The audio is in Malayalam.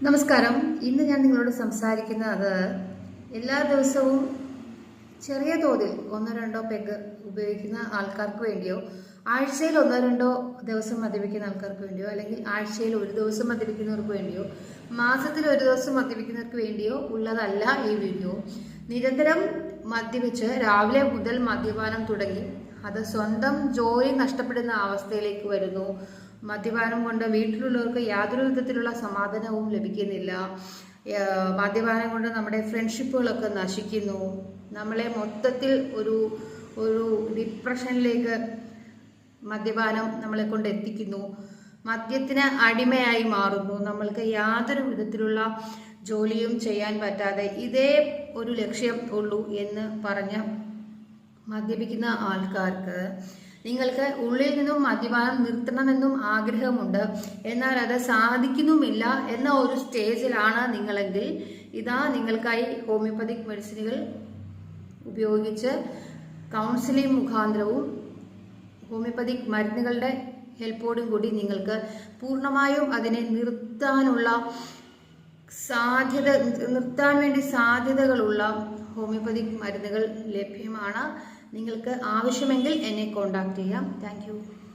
നമസ്കാരം. ഇന്ന് ഞാൻ നിങ്ങളോട് സംസാരിക്കുന്നത് എല്ലാ ദിവസവും ചെറിയ തോതിൽ ഒന്നോ രണ്ടോ പെഗ് ഉപയോഗിക്കുന്ന ആൾക്കാർക്ക് വേണ്ടിയോ ആഴ്ചയിൽ ഒന്നോ രണ്ടോ ദിവസം മദ്യപിക്കുന്ന ആൾക്കാർക്ക് വേണ്ടിയോ അല്ലെങ്കിൽ ആഴ്ചയിൽ ഒരു ദിവസം മദ്യപിക്കുന്നവർക്ക് വേണ്ടിയോ മാസത്തിൽ ഒരു ദിവസം മദ്യപിക്കുന്നവർക്ക് വേണ്ടിയോ ഉള്ളതല്ല ഈ വീഡിയോ. നിരന്തരം മദ്യപിച്ച് രാവിലെ മുതൽ മദ്യപാനം തുടങ്ങി അത് സ്വന്തം ജോലി നഷ്ടപ്പെടുന്ന അവസ്ഥയിലേക്ക് വരുന്നു. മദ്യപാനം കൊണ്ട് വീട്ടിലുള്ളവർക്ക് യാതൊരു വിധത്തിലുള്ള സമാധാനവും ലഭിക്കുന്നില്ല. മദ്യപാനം കൊണ്ട് നമ്മുടെ ഫ്രണ്ട്ഷിപ്പുകളൊക്കെ നശിക്കുന്നു. നമ്മളെ മൊത്തത്തിൽ ഒരു ഒരു ഡിപ്രഷനിലേക്ക് മദ്യപാനം നമ്മളെ കൊണ്ട് എത്തിക്കുന്നു. മദ്യത്തിന് അടിമയായി മാറുന്നു. നമ്മൾക്ക് യാതൊരു വിധത്തിലുള്ള ജോലിയും ചെയ്യാൻ പറ്റാതെ ഇതേ ഒരു ലക്ഷ്യം ഉള്ളൂ എന്ന് പറഞ്ഞ് മദ്യപിക്കുന്ന ആൾക്കാർക്ക് നിങ്ങൾക്ക് ഉള്ളിൽ നിന്നും മദ്യപാനം നിർത്തണമെന്നും ആഗ്രഹമുണ്ട്. എന്നാൽ അത് സാധിക്കുന്നുമില്ല എന്ന ഒരു സ്റ്റേജിലാണ് നിങ്ങളെങ്കിൽ ഇതാ നിങ്ങൾക്കായി ഹോമിയോപ്പതിക് മെഡിസിനുകൾ ഉപയോഗിച്ച് കൗൺസിലിംഗ് മുഖാന്തരവും ഹോമിയോപ്പതിക് മരുന്നുകളുടെ ഹെൽപ്പോടും കൂടി നിങ്ങൾക്ക് പൂർണമായും അതിനെ നിർത്താനുള്ള സാധ്യത നിർത്താൻ വേണ്ടി സാധ്യതകളുള്ള ഹോമിയോപ്പതിക് മരുന്നുകൾ ലഭ്യമാണ്. നിങ്ങൾക്ക് ആവശ്യമെങ്കിൽ എന്നെ കോൺടാക്റ്റ് ചെയ്യാം. താങ്ക്